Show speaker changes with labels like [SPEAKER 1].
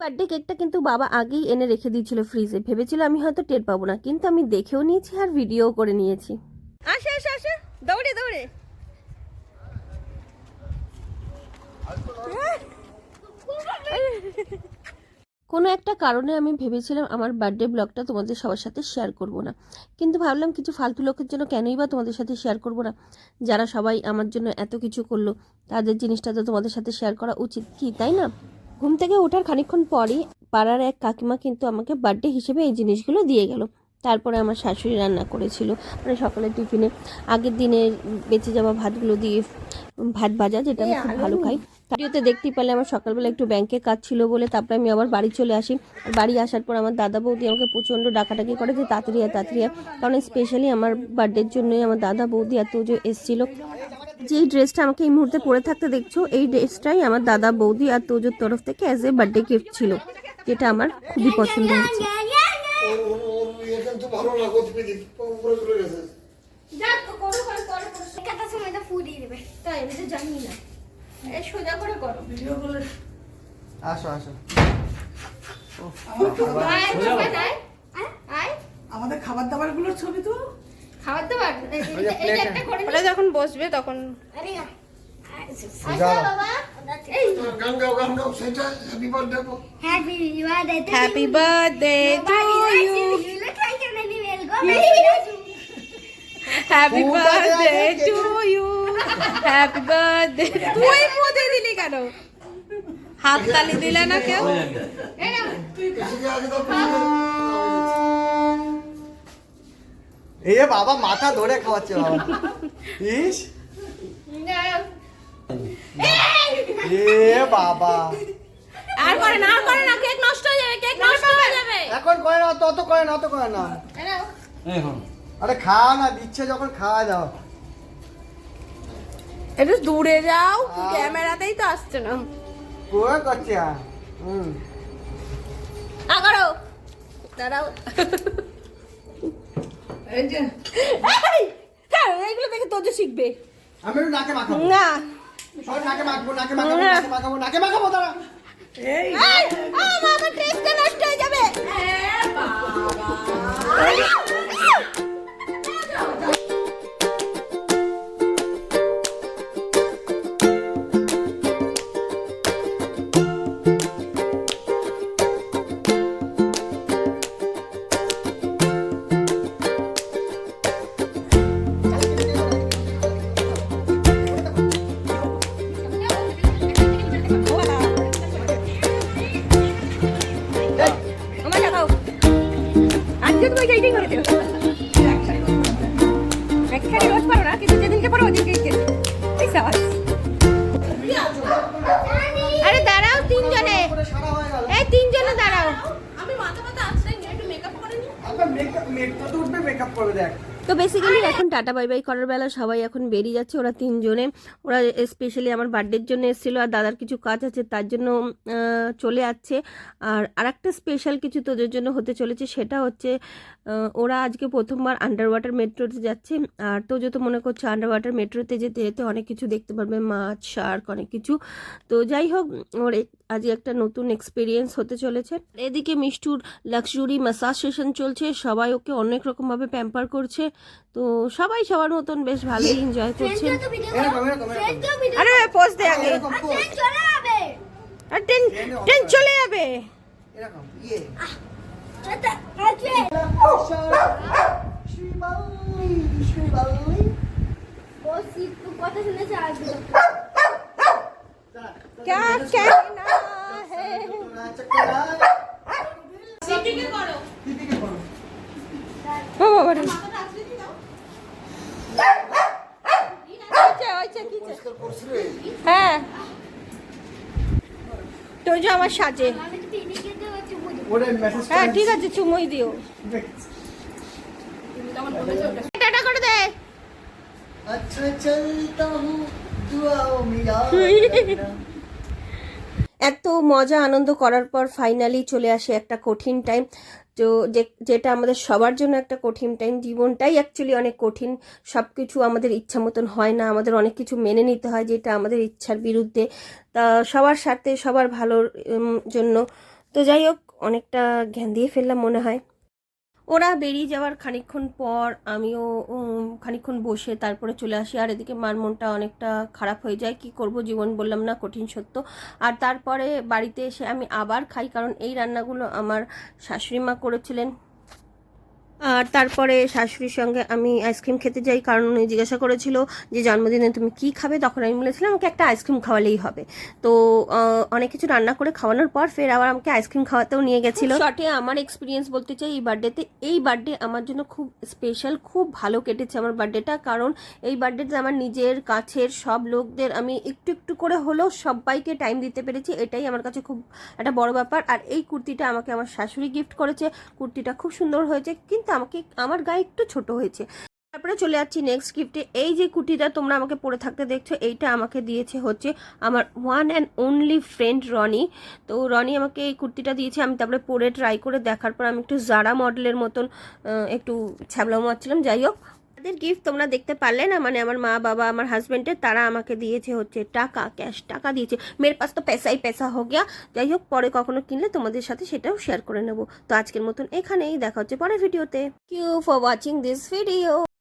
[SPEAKER 1] Birthday কেকটা কিন্তু বাবা আগেই এনে রেখে দিয়েছিল ফ্রিজে ভেবেছিল আমি হয়তো টের পাবো না কিন্তু আমি দেখেও নিয়েছি আর ভিডিও করে নিয়েছি। আসে আসে আসে। দৌড়ে দৌড়ে। কোনো একটা কারণে আমি ভেবেছিলাম আমার বার্থডে ব্লগটা তোমাদের সবার সাথে শেয়ার করব না। কিন্তু ভাবলাম কিছু ফালতু লোকের জন্য কেনই বা তোমাদের সাথে শেয়ার করব না? যারা সবাই আমার জন্য এত কিছু করল তাদের জিনিসটা তো তোমাদের সাথে শেয়ার করা উচিত কি তাই না? ঘুম থেকে ওঠার খানিকক্ষণ পরই পাড়ার এক কাকিমা কিন্তু আমাকে বার্থডে হিসেবে এই জিনিসগুলো দিয়ে গেল। তারপরে আমার শাশুড়ি রান্না করেছিল। মানে সকালের টিফিনে আগের দিনে বেঁচে যাওয়া ভাতগুলো দিয়ে ভাত ভাজা যেটা আমি খুব ভালো খাই। ভিডিওতে দেখতেই পারলে আমার সকালবেলা একটু ব্যাংকে কাজ ছিল বলে তারপরে আমি আবার বাড়ি চলে আসি। বাড়ি আসার পর আমার দাদা বৌদি আমাকে প্রচণ্ড ডাকাডাকি করে যে আয়, তাড়াতাড়ি কারণ স্পেশালি আমার বার্থডের জন্যই আমার দাদা বৌদি এত যে এসেছিল। যেই ড্রেসটা আমাকে এই মুহূর্তে পরে থাকতে দেখছ এই ড্রেসটাই আমার দাদা বৌদি আর তোজোর তরফ থেকে অ্যাজ এ বার্থডে গিফট ছিল যেটা আমার খুবই পছন্দ হয়েছে।
[SPEAKER 2] আমাদের খাবার দাবারগুলোর ছবি তো?
[SPEAKER 3] খাবার দাবার? একটা করে
[SPEAKER 1] ওরা যখন বসবে তখন
[SPEAKER 3] আরে happy birthday happy birthday to you
[SPEAKER 1] happy birthday to you happy birthday তুই দিলি কেন? হাত তালি দিলে না কেউ?
[SPEAKER 4] যে বাবা মাথা ধরে খাওয়াচ্ছে বাবা। ইস। এ বাবা।
[SPEAKER 1] আর করে না করে না কেক নষ্ট হয়ে যাবে কেক নষ্ট হয়ে যাবে।
[SPEAKER 4] এখন করে না অত অত করে না অত করে না। আরে খাওয়া না দিচ্ছে যখন খাওয়া দাও।
[SPEAKER 1] একটু দূরে যাও ক্যামেরাতেই তো আসছে না।
[SPEAKER 4] পুরো করছে হ্যাঁ। হুম।
[SPEAKER 1] আগারো। দাঁড়াও। হ্যাঁ, এইগুলো দেখে তোজো শিখবে।
[SPEAKER 4] আমি নাকে মাখাবো।
[SPEAKER 1] না।
[SPEAKER 4] সব নাকে মাখবো নাকে মাখাবো নাকে মাখাবো নাকে মাখাবো দাঁড়া
[SPEAKER 2] এই
[SPEAKER 1] এই, আমার করে দেবে একখানে রোজ পারো না কিন্তু যেদিনকে পারো ওদিনকে এই সাবাস আরে দাঁড়াও। তিনজনে
[SPEAKER 4] করে সারা হয়ে গেল
[SPEAKER 1] মেকআপ করে
[SPEAKER 4] আপনার মেকআপ মেকআপ তো উঠবে মেকআপ করবে দেখ।
[SPEAKER 1] তো বেসিক্যালি এখন টাটা বাই বাই করার বেলা সবাই এখন বেরিয়ে যাচ্ছে ওরা তিনজনে। ওরা স্পেশালি আমার বার্থডের জন্য এসেছিল আর দাদার কিছু কাজ আছে তার জন্য চলে যাচ্ছে। আর আরেকটা স্পেশাল কিছু তোদের জন্য হতে চলেছে সেটা হচ্ছে ওরা আজকে প্রথমবার আন্ডার ওয়াটার মেট্রোতে যাচ্ছে। আর তো যত মনে করছে আন্ডার ওয়াটার মেট্রোতে যেতে যেতে অনেক কিছু দেখতে পারবে মাছ শার্ক অনেক কিছু। তো যাই হোক ওর এ- আজকে একটা নতুন এক্সপিরিয়েন্স হতে চলেছে এদিকে মিষ্টুর লাক্সুরি ম্যাসাজ সেশন চলছে সবাই ওকে অনেক রকমভাবে প্যাম্পার করছে তো সবাই সবার মতন বেশ ভালোই এনজয় করছেন
[SPEAKER 3] তো ভিডিও
[SPEAKER 4] এরকম এরকম এরকম
[SPEAKER 3] তো ভিডিও
[SPEAKER 1] আরে পোজ দে আগে
[SPEAKER 4] এরকম pose,
[SPEAKER 3] চলে যাবে
[SPEAKER 1] আর ট্রেন ট্রেন চলে যাবে
[SPEAKER 4] এরকম ইয়ে
[SPEAKER 3] আচ্ছা আচ্ছা
[SPEAKER 4] শিবালি শিবালি
[SPEAKER 3] ও সিটু কথা শুনেছে আজ
[SPEAKER 1] क्या कहना है বাবা
[SPEAKER 5] বাবা
[SPEAKER 1] হ্যাঁ আমার সাজে হ্যাঁ ঠিক আছে চুমুই দিও। টাটা করে দে
[SPEAKER 4] আচ্ছা চলতা হুঁ
[SPEAKER 1] এত মজা, আনন্দ করার পর ফাইনালি চলে আসে একটা কঠিন টাইম তো যেটা আমাদের সবার জন্য একটা কঠিন টাইম জীবনটাই অ্যাকচুয়ালি অনেক কঠিন। সব কিছু আমাদের ইচ্ছা মতন হয় না, আমাদের অনেক কিছু মেনে নিতে হয় যেটা আমাদের ইচ্ছার বিরুদ্ধে। তা সবার সাথে সবার ভালোর জন্য। তো যাই হোক, অনেকটা জ্ঞান দিয়ে ফেললাম মনে হয়। ওরা বেরিয়ে যাওয়ার খানিক্ষণ পর আমিও খানিক্ষণ বসে তারপরে চলে আসি। আর এদিকে মার মনটা অনেকটা খারাপ হয়ে যায়। কি করব জীবন বললাম না, কঠিন সত্য। আর তারপরে বাড়িতে এসে আমি আবার খাই, কারণ এই রান্নাগুলো আমার শাশুড়ি মা করেছিলেন। আর তারপরে শাশুড়ির সঙ্গে আমি আইসক্রিম খেতে যাই কারণ উনি জিজ্ঞাসা করেছিল যে জন্মদিনে তুমি কি খাবে? তখন আমি বলেছিলাম আমাকে একটা আইসক্রিম খাওয়ালেই হবে। তো অনেক কিছু রান্না করে খাওয়ানোর পর ফের আবার আমাকে আইসক্রিম খাওয়াতেও নিয়ে গেছিল। শর্টে আমার এক্সপিরিয়েন্স বলতে চাই এই বার্থডেতে এই বার্থডে আমার জন্য খুব স্পেশাল খুব ভালো কেটেছে আমার বার্থডেটা কারণ এই বার্থডেতে আমার নিজের কাছের সব লোকদের আমি একটু একটু করে হলেও সবাইকে টাইম দিতে পেরেছি এটাই আমার কাছে খুব একটা বড় ব্যাপার। আর এই কুর্তিটা আমাকে আমার শাশুড়ি গিফট করেছে। কুর্তিটা খুব সুন্দর হয়েছে কিন্তু আমাকে, আমার গায়ে একটু ছোট হয়েছে। তারপরে চলে যাচ্ছি নেক্সট গিফটে এই যে কুর্তিটা তোমরা আমাকে পরে থাকতে দেখছ, এইটা আমাকে দিয়েছে হচ্ছে আমার one and only friend Roni. তো রনি আমাকে এই কুর্তিটা দিয়েছে, আমি তারপরে পরে ট্রাই করে দেখার পর আমি একটু জারা মডেলের মতন একটু ছ্যাবলা মারছিলাম। যাই হোক তাদের গিফট তোমরা দেখতে পারলে না? মানে আমার মা, বাবা, আমার হাজব্যান্ডের তারা আমাকে দিয়েছে হচ্ছে টাকা ক্যাশ টাকা দিয়েছে। মেয়ের পাশ তো পেশাই পেশা হোক গিয়া। যাই হোক, পরে কখনো কিনলে তোমাদের সাথে সেটাও শেয়ার করে নেব। তো আজকের মতন এখানেই দেখা হচ্ছে পরের ভিডিওতে you for watching this video